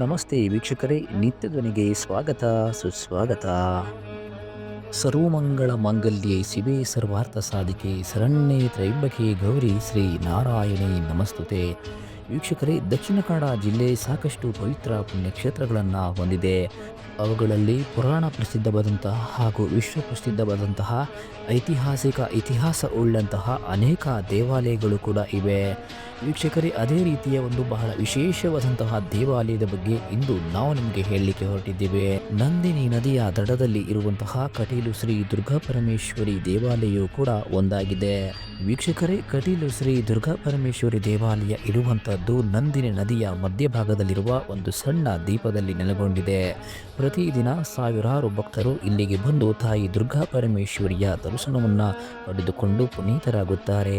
ನಮಸ್ತೆ ವೀಕ್ಷಕರೇ, ನಿತ್ಯಧ್ವನಿಗೆ ಸ್ವಾಗತ, ಸುಸ್ವಾಗತ. ಸರ್ವಮಂಗಳ ಮಾಂಗಲ್ಯೆ ಶಿವೆ ಸರ್ವಾರ್ಥ ಸಾಧಿಕೆ, ಶರಣ್ಯೆ ತ್ರೈಂಬಕೆ ಗೌರಿ ಶ್ರೀ ನಾರಾಯಣಿ ನಮಸ್ತುತೆ. ವೀಕ್ಷಕರೇ, ದಕ್ಷಿಣ ಕನ್ನಡ ಜಿಲ್ಲೆ ಸಾಕಷ್ಟು ಪವಿತ್ರ ಪುಣ್ಯಕ್ಷೇತ್ರಗಳನ್ನು ಹೊಂದಿದೆ. ಅವುಗಳಲ್ಲಿ ಪುರಾಣ ಪ್ರಸಿದ್ಧವಾದಂತಹ ಹಾಗೂ ವಿಶ್ವ ಪ್ರಸಿದ್ಧವಾದಂತಹ ಐತಿಹಾಸಿಕ ಇತಿಹಾಸ ಉಳ್ಳಂತಹ ಅನೇಕ ದೇವಾಲಯಗಳು ಕೂಡ ಇವೆ. ವೀಕ್ಷಕರೇ, ಅದೇ ರೀತಿಯ ಒಂದು ಬಹಳ ವಿಶೇಷವಾದಂತಹ ದೇವಾಲಯದ ಬಗ್ಗೆ ಇಂದು ನಾವು ನಿಮಗೆ ಹೇಳಲಿಕ್ಕೆ ಹೊರಟಿದ್ದೇವೆ. ನಂದಿನಿ ನದಿಯ ದಡದಲ್ಲಿ ಇರುವಂತಹ ಕಟೀಲು ಶ್ರೀ ದುರ್ಗಾ ಪರಮೇಶ್ವರಿ ದೇವಾಲಯವು ಕೂಡ ಒಂದಾಗಿದೆ. ವೀಕ್ಷಕರೇ, ಕಟೀಲು ಶ್ರೀ ದುರ್ಗಾ ಪರಮೇಶ್ವರಿ ದೇವಾಲಯ ಇರುವಂತಹದ್ದು ನಂದಿನಿ ನದಿಯ ಮಧ್ಯಭಾಗದಲ್ಲಿರುವ ಒಂದು ಸಣ್ಣ ದೀಪದಲ್ಲಿ ನೆಲೆಗೊಂಡಿದೆ. ಪ್ರತಿದಿನ ಸಾವಿರಾರು ಭಕ್ತರು ಇಲ್ಲಿಗೆ ಬಂದು ತಾಯಿ ದುರ್ಗಾ ಪರಮೇಶ್ವರಿಯ ದರ್ಶನವನ್ನು ಪಡೆದುಕೊಂಡು ಪುನೀತರಾಗುತ್ತಾರೆ.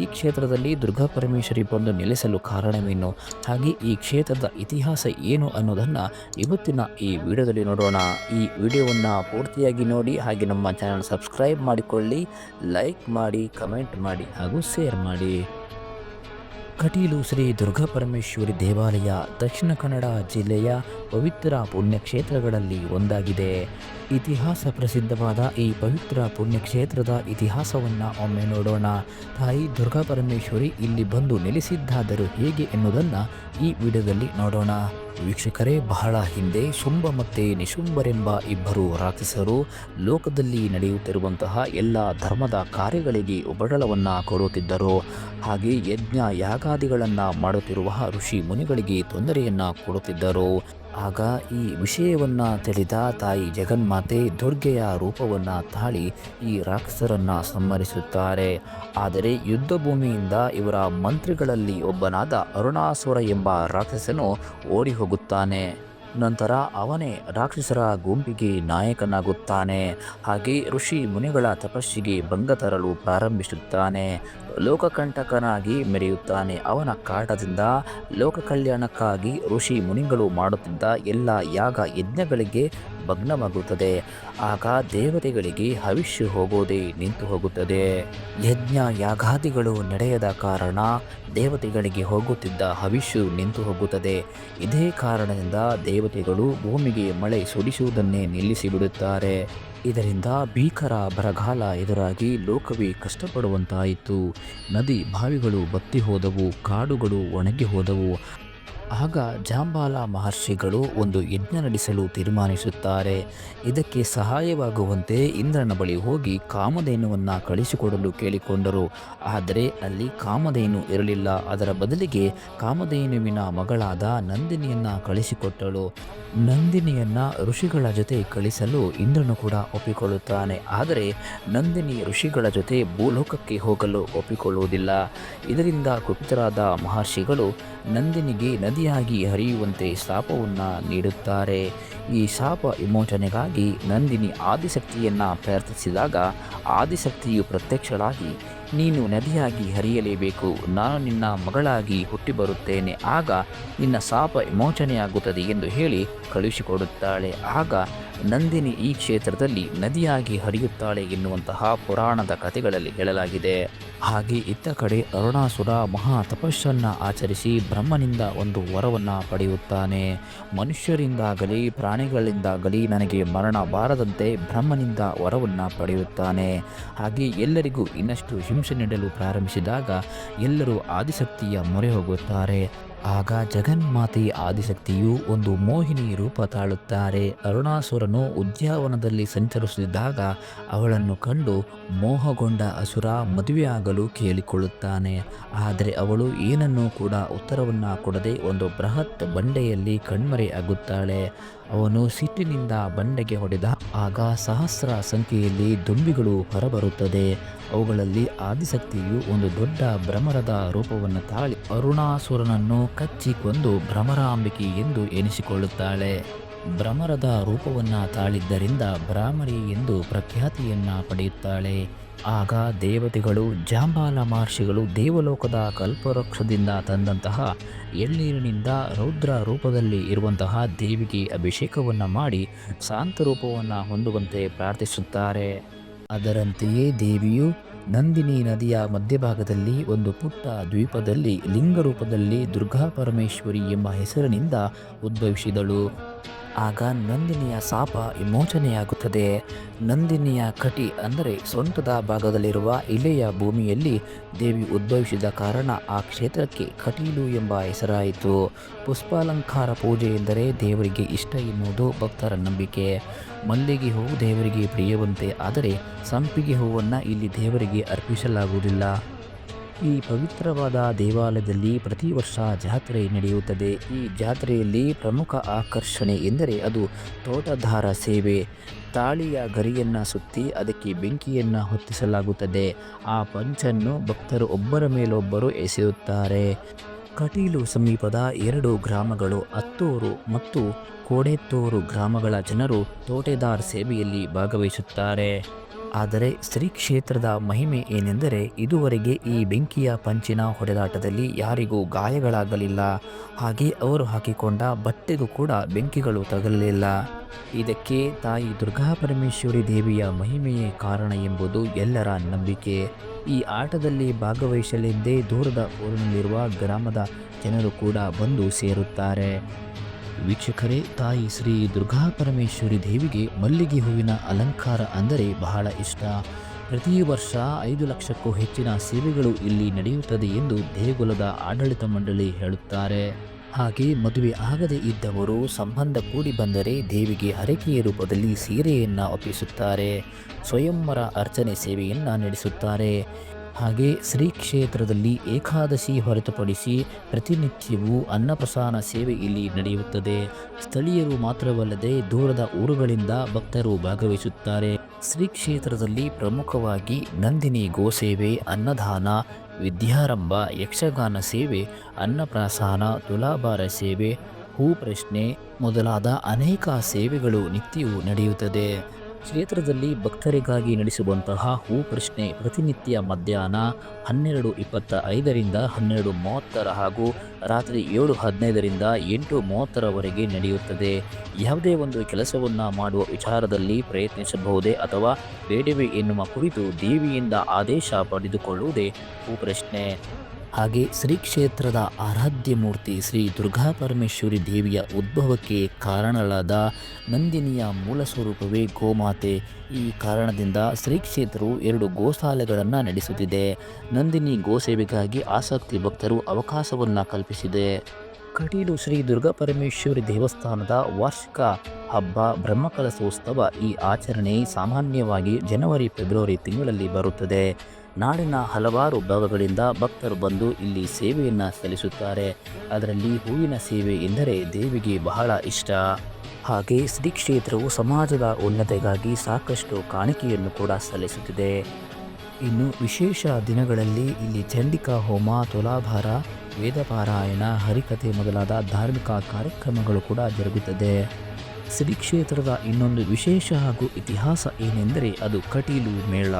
ಈ ಕ್ಷೇತ್ರದಲ್ಲಿ ದುರ್ಗಾ ಪರಮೇಶ್ವರಿ ಬಂದು ನೆಲೆಸಲು ಕಾರಣವೇನು? ಹಾಗೆ ಈ ಕ್ಷೇತ್ರದ ಇತಿಹಾಸ ಏನು ಅನ್ನೋದನ್ನು ಇವತ್ತಿನ ಈ ವಿಡಿಯೋದಲ್ಲಿ ನೋಡೋಣ. ಈ ವಿಡಿಯೋವನ್ನು ಪೂರ್ತಿಯಾಗಿ ನೋಡಿ, ಹಾಗೆ ನಮ್ಮ ಚಾನಲ್ ಸಬ್ಸ್ಕ್ರೈಬ್ ಮಾಡಿಕೊಳ್ಳಿ, ಲೈಕ್ ಮಾಡಿ, ಕಮೆಂಟ್ ಮಾಡಿ, ಹಾಗೂ ಶೇರ್ ಮಾಡಿ. ಕಟೀಲು ಶ್ರೀ ದುರ್ಗಾ ಪರಮೇಶ್ವರಿ ದೇವಾಲಯ ದಕ್ಷಿಣ ಕನ್ನಡ ಜಿಲ್ಲೆಯ ಪವಿತ್ರ ಪುಣ್ಯಕ್ಷೇತ್ರಗಳಲ್ಲಿ ಒಂದಾಗಿದೆ. ಇತಿಹಾಸ ಪ್ರಸಿದ್ಧವಾದ ಈ ಪವಿತ್ರ ಪುಣ್ಯಕ್ಷೇತ್ರದ ಇತಿಹಾಸವನ್ನು ಒಮ್ಮೆ ನೋಡೋಣ. ತಾಯಿ ದುರ್ಗಾ ಪರಮೇಶ್ವರಿ ಇಲ್ಲಿ ಬಂದು ನೆಲೆಸಿದ್ದಾದರೂ ಹೇಗೆ ಎನ್ನುವುದನ್ನು ಈ ವಿಡಿಯೋದಲ್ಲಿ ನೋಡೋಣ. ವೀಕ್ಷಕರೇ, ಬಹಳ ಹಿಂದೆ ಶುಂಭ ಮತ್ತು ನಿಶುಂಭರೆಂಬ ಇಬ್ಬರು ರಾಕ್ಷಸರು ಲೋಕದಲ್ಲಿ ನಡೆಯುತ್ತಿರುವಂತಹ ಎಲ್ಲ ಧರ್ಮದ ಕಾರ್ಯಗಳಿಗೆ ಉಪಟಳವನ್ನು ಕೊಡುತ್ತಿದ್ದರು. ಹಾಗೆ ಯಜ್ಞ ಯಾಗಾದಿಗಳನ್ನು ಮಾಡುತ್ತಿರುವ ಋಷಿ ಮುನಿಗಳಿಗೆ ತೊಂದರೆಯನ್ನು ಕೊಡುತ್ತಿದ್ದರು. ಆಗ ಈ ವಿಷಯವನ್ನು ತಿಳಿದ ತಾಯಿ ಜಗನ್ಮಾತೆ ದುರ್ಗೆಯ ರೂಪವನ್ನು ತಾಳಿ ಈ ರಾಕ್ಷಸರನ್ನು ಸಂಹರಿಸುತ್ತಾರೆ. ಆದರೆ ಯುದ್ಧ ಭೂಮಿಯಿಂದ ಇವರ ಮಂತ್ರಿಗಳಲ್ಲಿ ಒಬ್ಬನಾದ ಅರುಣಾಸುರ ಎಂಬ ರಾಕ್ಷಸನು ಓಡಿ ಹೋಗುತ್ತಾನೆ. ನಂತರ ಅವನೇ ರಾಕ್ಷಸರ ಗುಂಪಿಗೆ ನಾಯಕನಾಗುತ್ತಾನೆ. ಹಾಗೆ ಋಷಿ ಮುನಿಗಳ ತಪಸ್ಸಿಗೆ ಭಂಗ ತರಲು ಪ್ರಾರಂಭಿಸುತ್ತಾನೆ. ಲೋಕಕಂಟಕನಾಗಿ ಮೆರೆಯುತ್ತಾನೆ. ಅವನ ಕಾಟದಿಂದ ಲೋಕ ಕಲ್ಯಾಣಕ್ಕಾಗಿ ಋಷಿ ಮುನಿಗಳು ಮಾಡುತ್ತಿದ್ದ ಎಲ್ಲ ಯಾಗ ಯಜ್ಞಗಳಿಗೆ ಭಗ್ನವಾಗುತ್ತದೆ. ಆಗ ದೇವತೆಗಳಿಗೆ ಹವಿಷ್ಯ ಹೋಗೋದೇ ನಿಂತು ಹೋಗುತ್ತದೆ. ಯಜ್ಞ ಯಾಗಾದಿಗಳು ನಡೆಯದ ಕಾರಣ ದೇವತೆಗಳಿಗೆ ಹೋಗುತ್ತಿದ್ದ ಹವಿಷ್ಯು ನಿಂತು ಹೋಗುತ್ತದೆ. ಇದೇ ಕಾರಣದಿಂದ ದೇವತೆಗಳು ಭೂಮಿಗೆ ಮಳೆ ಸುರಿಸುವುದನ್ನೇ ನಿಲ್ಲಿಸಿಬಿಡುತ್ತಾರೆ. ಇದರಿಂದ ಭೀಕರ ಬರಗಾಲ ಎದುರಾಗಿ ಲೋಕವೇ ಕಷ್ಟಪಡುವಂತಾಯಿತು. ನದಿ ಬಾವಿಗಳು ಬತ್ತಿ ಹೋದವು ಕಾಡುಗಳು ಒಣಗಿ ಹೋದವು ಆಗ ಜಾಂಬಾಲ ಮಹರ್ಷಿಗಳು ಒಂದು ಯಜ್ಞ ನಡೆಸಲು ತೀರ್ಮಾನಿಸುತ್ತಾರೆ. ಇದಕ್ಕೆ ಸಹಾಯವಾಗುವಂತೆ ಇಂದ್ರನ ಬಳಿ ಹೋಗಿ ಕಾಮಧೇನುವನ್ನು ಕಳಿಸಿಕೊಡಲು ಕೇಳಿಕೊಂಡರು. ಆದರೆ ಅಲ್ಲಿ ಕಾಮಧೇನು ಇರಲಿಲ್ಲ. ಅದರ ಬದಲಿಗೆ ಕಾಮಧೇನುವಿನ ಮಗಳಾದ ನಂದಿನಿಯನ್ನು ಕಳಿಸಿಕೊಟ್ಟಳು. ನಂದಿನಿಯನ್ನು ಋಷಿಗಳ ಜೊತೆ ಕಳಿಸಲು ಇಂದ್ರನು ಕೂಡ ಒಪ್ಪಿಕೊಳ್ಳುತ್ತಾನೆ. ಆದರೆ ನಂದಿನಿ ಋಷಿಗಳ ಜೊತೆ ಭೂಲೋಕಕ್ಕೆ ಹೋಗಲು ಒಪ್ಪಿಕೊಳ್ಳುವುದಿಲ್ಲ. ಇದರಿಂದ ಕುಪಿತರಾದ ಮಹರ್ಷಿಗಳು ನಂದಿನಿಗೆ ನದಿಯಾಗಿ ಹರಿಯುವಂತೆ ಶಾಪವನ್ನು ನೀಡುತ್ತಾರೆ. ಈ ಶಾಪ ವಿಮೋಚನೆಗಾಗಿ ನಂದಿನಿ ಆದಿಶಕ್ತಿಯನ್ನು ಪ್ರಾರ್ಥಿಸಿದಾಗ ಆದಿಶಕ್ತಿಯು ಪ್ರತ್ಯಕ್ಷಳಾಗಿ, ನೀನು ನದಿಯಾಗಿ ಹರಿಯಲೇಬೇಕು, ನಾನು ನಿನ್ನ ಮಗಳಾಗಿ ಹುಟ್ಟಿ ಬರುತ್ತೇನೆ ಆಗ ನಿನ್ನ ಶಾಪ ವಿಮೋಚನೆಯಾಗುತ್ತದೆ ಎಂದು ಹೇಳಿ ಕಳುಹಿಸಿಕೊಡುತ್ತಾಳೆ. ಆಗ ನಂದಿನಿ ಈ ಕ್ಷೇತ್ರದಲ್ಲಿ ನದಿಯಾಗಿ ಹರಿಯುತ್ತಾಳೆ ಎನ್ನುವಂತಹ ಪುರಾಣದ ಕಥೆಗಳಲ್ಲಿ ಹೇಳಲಾಗಿದೆ. ಹಾಗೆ ಇತ್ತ ಕಡೆ ಅರುಣಾಸುರ ಮಹಾ ತಪಸ್ಸನ್ನು ಆಚರಿಸಿ ಬ್ರಹ್ಮನಿಂದ ಒಂದು ವರವನ್ನು ಪಡೆಯುತ್ತಾನೆ. ಮನುಷ್ಯರಿಂದಾಗಲಿ, ಪ್ರಾಣಿಗಳಿಂದಾಗಲಿ ನನಗೆ ಮರಣ ಬಾರದಂತೆ ಬ್ರಹ್ಮನಿಂದ ವರವನ್ನು ಪಡೆಯುತ್ತಾನೆ. ಹಾಗೆ ಎಲ್ಲರಿಗೂ ಇನ್ನಷ್ಟು ಹಿಂಸೆ ನೀಡಲು ಪ್ರಾರಂಭಿಸಿದಾಗ ಎಲ್ಲರೂ ಆದಿಶಕ್ತಿಯ ಮೊರೆ ಹೋಗುತ್ತಾರೆ. ಆಗ ಜಗನ್ಮಾತೆ ಆದಿಶಕ್ತಿಯು ಒಂದು ಮೋಹಿನಿ ರೂಪ ತಾಳುತ್ತಾರೆ. ಅರುಣಾಸುರನು ಉದ್ಯಾನವನದಲ್ಲಿ ಸಂಚರಿಸುತ್ತಿದ್ದಾಗ ಅವಳನ್ನು ಕಂಡು ಮೋಹಗೊಂಡ ಅಸುರ ಮದುವೆಯಾಗಲು ಕೇಳಿಕೊಳ್ಳುತ್ತಾನೆ. ಆದರೆ ಅವಳು ಏನನ್ನೂ ಕೂಡ ಉತ್ತರವನ್ನು ಕೊಡದೆ ಒಂದು ಬೃಹತ್ ಬಂಡೆಯಲ್ಲಿ ಕಣ್ಮರೆಯಾಗುತ್ತಾಳೆ ಅವನು ಸಿಟ್ಟಿನಿಂದ ಬಂಡೆಗೆ ಹೊಡೆದ ಆಗ ಸಹಸ್ರ ಸಂಖ್ಯೆಯಲ್ಲಿ ದುಂಬಿಗಳು ಹೊರಬರುತ್ತದೆ. ಅವುಗಳಲ್ಲಿ ಆದಿಶಕ್ತಿಯು ಒಂದು ದೊಡ್ಡ ಭ್ರಮರದ ರೂಪವನ್ನು ತಾಳಿ ಅರುಣಾಸುರನನ್ನು ಕಚ್ಚಿ ಕೊಂದು ಭ್ರಮರಾಂಬಿಕೆ ಎಂದು ಎನಿಸಿಕೊಳ್ಳುತ್ತಾಳೆ. ಭ್ರಮರದ ರೂಪವನ್ನು ತಾಳಿದ್ದರಿಂದ ಭ್ರಾಮರಿ ಎಂದು ಪ್ರಖ್ಯಾತಿಯನ್ನು ಪಡೆಯುತ್ತಾಳೆ. ಆಗ ದೇವತೆಗಳು, ಜಾಂಬಾಲ ಮಹರ್ಷಿಗಳು ದೇವಲೋಕದ ಕಲ್ಪವೃಕ್ಷದಿಂದ ತಂದಂತಹ ಎಳ್ನೀರಿನಿಂದ ರೌದ್ರ ರೂಪದಲ್ಲಿ ಇರುವಂತಹ ದೇವಿಗೆ ಅಭಿಷೇಕವನ್ನು ಮಾಡಿ ಶಾಂತ ರೂಪವನ್ನು ಹೊಂದುವಂತೆ ಪ್ರಾರ್ಥಿಸುತ್ತಾರೆ. ಅದರಂತೆಯೇ ದೇವಿಯು ನಂದಿನಿ ನದಿಯ ಮಧ್ಯಭಾಗದಲ್ಲಿ ಒಂದು ಪುಟ್ಟ ದ್ವೀಪದಲ್ಲಿ ಲಿಂಗ ರೂಪದಲ್ಲಿ ದುರ್ಗಾ ಪರಮೇಶ್ವರಿ ಎಂಬ ಹೆಸರಿನಿಂದ ಉದ್ಭವಿಸಿದಳು. ಆಗ ನಂದಿನಿಯ ಸಾಪ ವಿಮೋಚನೆಯಾಗುತ್ತದೆ. ನಂದಿನಿಯ ಕಟಿ ಅಂದರೆ ಸೊಂಟದ ಭಾಗದಲ್ಲಿರುವ ಇಲೆಯ ಭೂಮಿಯಲ್ಲಿ ದೇವಿ ಉದ್ಭವಿಸಿದ ಕಾರಣ ಆ ಕ್ಷೇತ್ರಕ್ಕೆ ಕಟೀಲು ಎಂಬ ಹೆಸರಾಯಿತು. ಪುಷ್ಪಾಲಂಕಾರ ಪೂಜೆ ಎಂದರೆ ದೇವರಿಗೆ ಇಷ್ಟ ಎನ್ನುವುದು ಭಕ್ತರ ನಂಬಿಕೆ. ಮಲ್ಲಿಗೆ ಹೂವು ದೇವರಿಗೆ ಪ್ರಿಯವಂತೆ, ಆದರೆ ಸಂಪಿಗೆ ಹೂವನ್ನು ಇಲ್ಲಿ ದೇವರಿಗೆ ಅರ್ಪಿಸಲಾಗುವುದಿಲ್ಲ. ಈ ಪವಿತ್ರವಾದ ದೇವಾಲಯದಲ್ಲಿ ಪ್ರತಿ ವರ್ಷ ಜಾತ್ರೆ ನಡೆಯುತ್ತದೆ. ಈ ಜಾತ್ರೆಯಲ್ಲಿ ಪ್ರಮುಖ ಆಕರ್ಷಣೆ ಎಂದರೆ ಅದು ತೋಟಧಾರ ಸೇವೆ. ತಾಳಿಯ ಗರಿಯನ್ನು ಸುತ್ತಿ ಅದಕ್ಕೆ ಬೆಂಕಿಯನ್ನು ಹೊತ್ತಿಸಲಾಗುತ್ತದೆ. ಆ ಪಂಚನ್ನು ಭಕ್ತರು ಒಬ್ಬರ ಮೇಲೊಬ್ಬರು ಎಸೆಯುತ್ತಾರೆ. ಕಟೀಲು ಸಮೀಪದ ಎರಡು ಗ್ರಾಮಗಳು ಅತ್ತೂರು ಮತ್ತು ಕೋಡೆತ್ತೂರು ಗ್ರಾಮಗಳ ಜನರು ತೋಟೆದಾರ್ ಸೇವೆಯಲ್ಲಿ ಭಾಗವಹಿಸುತ್ತಾರೆ. ಆದರೆ ಶ್ರೀ ಕ್ಷೇತ್ರದ ಮಹಿಮೆ ಏನೆಂದರೆ ಇದುವರೆಗೆ ಈ ಬೆಂಕಿಯ ಪಂಚಿನ ಹೊಡೆದಾಟದಲ್ಲಿ ಯಾರಿಗೂ ಗಾಯಗಳಾಗಲಿಲ್ಲ. ಹಾಗೆ ಅವರು ಹಾಕಿಕೊಂಡ ಬಟ್ಟೆಗೂ ಕೂಡ ಬೆಂಕಿಗಳು ತಗಲಲಿಲ್ಲ ಇದಕ್ಕೆ ತಾಯಿ ದುರ್ಗಾ ಪರಮೇಶ್ವರಿ ದೇವಿಯ ಮಹಿಮೆಯೇ ಕಾರಣ ಎಂಬುದು ಎಲ್ಲರ ನಂಬಿಕೆ. ಈ ಆಟದಲ್ಲಿ ಭಾಗವಹಿಸಲೆಂದೇ ದೂರದ ಊರಿನಲ್ಲಿರುವ ಗ್ರಾಮದ ಜನರು ಕೂಡ ಬಂದು ಸೇರುತ್ತಾರೆ. ವೀಕ್ಷಕರೇ, ತಾಯಿ ಶ್ರೀ ದುರ್ಗಾ ಪರಮೇಶ್ವರಿ ದೇವಿಗೆ ಮಲ್ಲಿಗೆ ಹೂವಿನ ಅಲಂಕಾರ ಅಂದರೆ ಬಹಳ ಇಷ್ಟ. ಪ್ರತಿ ವರ್ಷ ಐದು ಲಕ್ಷಕ್ಕೂ ಹೆಚ್ಚಿನ ಸೇವೆಗಳು ಇಲ್ಲಿ ನಡೆಯುತ್ತದೆ ಎಂದು ದೇಗುಲದ ಆಡಳಿತ ಮಂಡಳಿ ಹೇಳುತ್ತಾರೆ. ಹಾಗೆ ಮದುವೆ ಆಗದೇ ಇದ್ದವರು ಸಂಬಂಧ ಕೂಡಿ ಬಂದರೆ ದೇವಿಗೆ ಹರಕೆಯ ರೂಪದಲ್ಲಿ ಸೀರೆಯನ್ನು ಒಪ್ಪಿಸುತ್ತಾರೆ. ಸ್ವಯಂವರ ಅರ್ಚನೆ ಸೇವೆಯನ್ನು ನಡೆಸುತ್ತಾರೆ. ಹಾಗೆ ಶ್ರೀ ಕ್ಷೇತ್ರದಲ್ಲಿ ಏಕಾದಶಿ ಹೊರತುಪಡಿಸಿ ಪ್ರತಿನಿತ್ಯವೂ ಅನ್ನಪ್ರಸಾನ ಸೇವೆ ಇಲ್ಲಿ ನಡೆಯುತ್ತದೆ. ಸ್ಥಳೀಯರು ಮಾತ್ರವಲ್ಲದೆ ದೂರದ ಊರುಗಳಿಂದ ಭಕ್ತರು ಭಾಗವಹಿಸುತ್ತಾರೆ. ಶ್ರೀ ಕ್ಷೇತ್ರದಲ್ಲಿ ಪ್ರಮುಖವಾಗಿ ನಂದಿನಿ ಗೋಸೇವೆ ಅನ್ನದಾನ, ವಿದ್ಯಾರಂಭ, ಯಕ್ಷಗಾನ ಸೇವೆ, ಅನ್ನಪ್ರಸಾನ, ತುಲಾಭಾರ ಸೇವೆ, ಹೂ ಪ್ರಶ್ನೆ ಮೊದಲಾದ ಅನೇಕ ಸೇವೆಗಳು ನಿತ್ಯವೂ ನಡೆಯುತ್ತದೆ. ಕ್ಷೇತ್ರದಲ್ಲಿ ಭಕ್ತರಿಗಾಗಿ ನಡೆಸುವಂತಹ ಹೂ ಪ್ರಶ್ನೆ ಪ್ರತಿನಿತ್ಯ ಮಧ್ಯಾಹ್ನ ಹನ್ನೆರಡು ಇಪ್ಪತ್ತ ಐದರಿಂದ ಹನ್ನೆರಡು ಮೂವತ್ತರ ಹಾಗೂ ರಾತ್ರಿ ಏಳು ಹದಿನೈದರಿಂದ ಎಂಟು ಮೂವತ್ತರವರೆಗೆ ನಡೆಯುತ್ತದೆ. ಯಾವುದೇ ಒಂದು ಕೆಲಸವನ್ನು ಮಾಡುವ ವಿಚಾರದಲ್ಲಿ ಪ್ರಯತ್ನಿಸಬಹುದೇ ಅಥವಾ ಬೇಡವೇ ಎನ್ನುವ ಕುರಿತು ದೇವಿಯಿಂದ ಆದೇಶ ಪಡೆದುಕೊಳ್ಳುವುದೇ ಹೂ ಪ್ರಶ್ನೆ ಹಾಗೆ ಶ್ರೀ ಕ್ಷೇತ್ರದ ಆರಾಧ್ಯ ಮೂರ್ತಿ ಶ್ರೀ ದುರ್ಗಾ ಪರಮೇಶ್ವರಿ ದೇವಿಯ ಉದ್ಭವಕ್ಕೆ ಕಾರಣಳಾದ ನಂದಿನಿಯ ಮೂಲ ಸ್ವರೂಪವೇ ಗೋಮಾತೆ. ಈ ಕಾರಣದಿಂದ ಶ್ರೀ ಕ್ಷೇತ್ರವು ಎರಡು ಗೋಶಾಲೆಗಳನ್ನು ನಡೆಸುತ್ತಿದೆ. ನಂದಿನಿ ಗೋಸೇವೆಗಾಗಿ ಆಸಕ್ತಿ ಭಕ್ತರು ಅವಕಾಶವನ್ನು ಕಲ್ಪಿಸಿದೆ. ಕಟೀಲು ಶ್ರೀ ದುರ್ಗಾ ಪರಮೇಶ್ವರಿ ದೇವಸ್ಥಾನದ ವಾರ್ಷಿಕ ಹಬ್ಬ ಬ್ರಹ್ಮಕಲಸೋತ್ಸವ ಈ ಆಚರಣೆ ಸಾಮಾನ್ಯವಾಗಿ ಜನವರಿ, ಫೆಬ್ರವರಿ ತಿಂಗಳಲ್ಲಿ ಬರುತ್ತದೆ. ನಾಡಿನ ಹಲವಾರು ಭಾಗಗಳಿಂದ ಭಕ್ತರು ಬಂದು ಇಲ್ಲಿ ಸೇವೆಯನ್ನು ಸಲ್ಲಿಸುತ್ತಾರೆ. ಅದರಲ್ಲಿ ಹೂವಿನ ಸೇವೆ ಎಂದರೆ ದೇವಿಗೆ ಬಹಳ ಇಷ್ಟ. ಹಾಗೆ ಶ್ರೀ ಕ್ಷೇತ್ರವು ಸಮಾಜದ ಉನ್ನತಿಗಾಗಿ ಸಾಕಷ್ಟು ಕಾಣಿಕೆಯನ್ನು ಕೂಡ ಸಲ್ಲಿಸುತ್ತಿದೆ. ಇನ್ನು ವಿಶೇಷ ದಿನಗಳಲ್ಲಿ ಇಲ್ಲಿ ಚಂಡಿಕಾ ಹೋಮ, ತುಲಾಭಾರ ವೇದ ಪಾರಾಯಣ ಹರಿಕಥೆ ಮೊದಲಾದ ಧಾರ್ಮಿಕ ಕಾರ್ಯಕ್ರಮಗಳು ಕೂಡ ಜರುಗುತ್ತದೆ. ಶ್ರೀ ಕ್ಷೇತ್ರದ ಇನ್ನೊಂದು ವಿಶೇಷ ಹಾಗೂ ಇತಿಹಾಸ ಏನೆಂದರೆ ಅದು ಕಟೀಲು ಮೇಳ.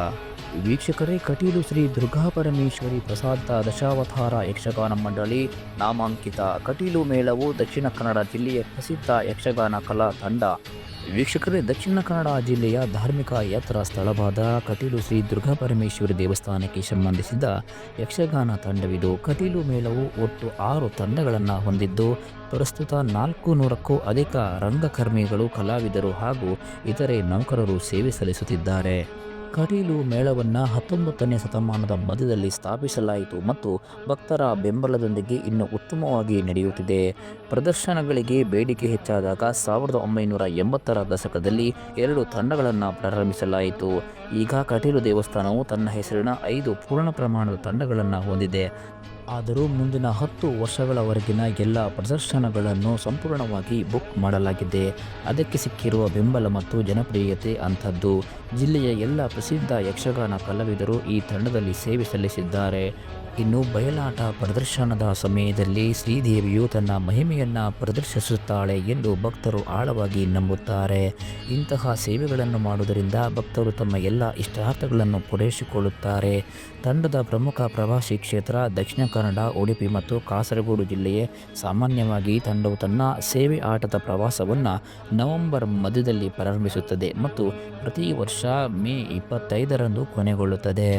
ವೀಕ್ಷಕರೇ, ಕಟೀಲು ಶ್ರೀ ದುರ್ಗಾ ಪರಮೇಶ್ವರಿ ಪ್ರಸಾದ ದಶಾವತಾರ ಯಕ್ಷಗಾನ ಮಂಡಳಿ ನಾಮಾಂಕಿತ ಕಟೀಲು ಮೇಳವು ದಕ್ಷಿಣ ಕನ್ನಡ ಜಿಲ್ಲೆಯ ಪ್ರಸಿದ್ಧ ಯಕ್ಷಗಾನ ಕಲಾ ತಂಡ. ವೀಕ್ಷಕರೇ, ದಕ್ಷಿಣ ಕನ್ನಡ ಜಿಲ್ಲೆಯ ಧಾರ್ಮಿಕ ಯಾತ್ರಾ ಸ್ಥಳವಾದ ಕಟೀಲು ಶ್ರೀ ದುರ್ಗಾ ಪರಮೇಶ್ವರಿ ದೇವಸ್ಥಾನಕ್ಕೆ ಸಂಬಂಧಿಸಿದ ಯಕ್ಷಗಾನ ತಂಡವಿದು. ಕಟೀಲು ಮೇಳವು ಒಟ್ಟು ಆರು ತಂಡಗಳನ್ನು ಹೊಂದಿದ್ದು, ಪ್ರಸ್ತುತ ನಾಲ್ಕು ನೂರಕ್ಕೂ ಅಧಿಕ ರಂಗಕರ್ಮಿಗಳು, ಕಲಾವಿದರು ಹಾಗೂ ಇತರೆ ನೌಕರರು ಸೇವೆ ಸಲ್ಲಿಸುತ್ತಿದ್ದಾರೆ. ಕಟೀಲು ಮೇಳವನ್ನು ಹತ್ತೊಂಬತ್ತನೇ ಶತಮಾನದ ಮಧ್ಯದಲ್ಲಿ ಸ್ಥಾಪಿಸಲಾಯಿತು ಮತ್ತು ಭಕ್ತರ ಬೆಂಬಲದೊಂದಿಗೆ ಇನ್ನು ಉತ್ತಮವಾಗಿ ನಡೆಯುತ್ತಿದೆ. ಪ್ರದರ್ಶನಗಳಿಗೆ ಬೇಡಿಕೆ ಹೆಚ್ಚಾದಾಗ ಸಾವಿರದ ಒಂಬೈನೂರ ಎಂಬತ್ತರ ದಶಕದಲ್ಲಿ ಎರಡು ತಂಡಗಳನ್ನು ಪ್ರಾರಂಭಿಸಲಾಯಿತು. ಈಗ ಕಟೀಲು ದೇವಸ್ಥಾನವು ತನ್ನ ಹೆಸರಿನ ಐದು ಪೂರ್ಣ ಪ್ರಮಾಣದ ತಂಡಗಳನ್ನು ಹೊಂದಿದೆ. ಆದರೂ ಮುಂದಿನ ಹತ್ತು ವರ್ಷಗಳವರೆಗಿನ ಎಲ್ಲ ಪ್ರದರ್ಶನಗಳನ್ನು ಸಂಪೂರ್ಣವಾಗಿ ಬುಕ್ ಮಾಡಲಾಗಿದೆ. ಅದಕ್ಕೆ ಸಿಕ್ಕಿರುವ ಬೆಂಬಲ ಮತ್ತು ಜನಪ್ರಿಯತೆ ಅಂಥದ್ದು. ಜಿಲ್ಲೆಯ ಎಲ್ಲ ಪ್ರಸಿದ್ಧ ಯಕ್ಷಗಾನ ಕಲಾವಿದರು ಈ ತಂಡದಲ್ಲಿ ಸೇವೆ ಸಲ್ಲಿಸಿದ್ದಾರೆ. ಇನ್ನು ಬಯಲಾಟ ಪ್ರದರ್ಶನದ ಸಮಯದಲ್ಲಿ ಶ್ರೀದೇವಿಯು ತನ್ನ ಮಹಿಮೆಯನ್ನು ಪ್ರದರ್ಶಿಸುತ್ತಾಳೆ ಎಂದು ಭಕ್ತರು ಆಳವಾಗಿ ನಂಬುತ್ತಾರೆ. ಇಂತಹ ಸೇವೆಗಳನ್ನು ಮಾಡುವುದರಿಂದ ಭಕ್ತರು ತಮ್ಮ ಎಲ್ಲ ಇಷ್ಟಾರ್ಥಗಳನ್ನು ಪೂರೈಸಿಕೊಳ್ಳುತ್ತಾರೆ. ತಂಡದ ಪ್ರಮುಖ ಪ್ರವಾಸಿ ಕ್ಷೇತ್ರ ದಕ್ಷಿಣ ಕನ್ನಡ, ಉಡುಪಿ ಮತ್ತು ಕಾಸರಗೋಡು ಜಿಲ್ಲೆಯೇ ಸಾಮಾನ್ಯವಾಗಿ ತಂಡವು ತನ್ನ ಸೇವೆ ಆಟದ ಪ್ರವಾಸವನ್ನು ನವೆಂಬರ್ ಮಧ್ಯದಲ್ಲಿ ಪ್ರಾರಂಭಿಸುತ್ತದೆ ಮತ್ತು ಪ್ರತಿ ವರ್ಷ ಮೇ ಇಪ್ಪತ್ತೈದರಂದು ಕೊನೆಗೊಳ್ಳುತ್ತದೆ.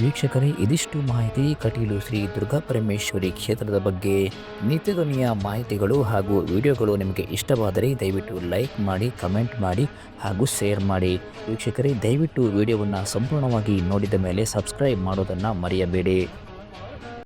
ವೀಕ್ಷಕರೇ, ಇದಿಷ್ಟು ಮಾಹಿತಿ ಕಟೀಲು ಶ್ರೀ ದುರ್ಗಾ ಪರಮೇಶ್ವರಿ ಕ್ಷೇತ್ರದ ಬಗ್ಗೆ. ನಿತ್ಯದೊನಿಯ ಮಾಹಿತಿಗಳು ಹಾಗೂ ವಿಡಿಯೋಗಳು ನಿಮಗೆ ಇಷ್ಟವಾದರೆ ದಯವಿಟ್ಟು ಲೈಕ್ ಮಾಡಿ, ಕಮೆಂಟ್ ಮಾಡಿ ಹಾಗೂ ಶೇರ್ ಮಾಡಿ. ವೀಕ್ಷಕರೇ, ದಯವಿಟ್ಟು ವಿಡಿಯೋವನ್ನು ಸಂಪೂರ್ಣವಾಗಿ ನೋಡಿದ ಮೇಲೆ ಸಬ್ಸ್ಕ್ರೈಬ್ ಮಾಡೋದನ್ನು ಮರೆಯಬೇಡಿ.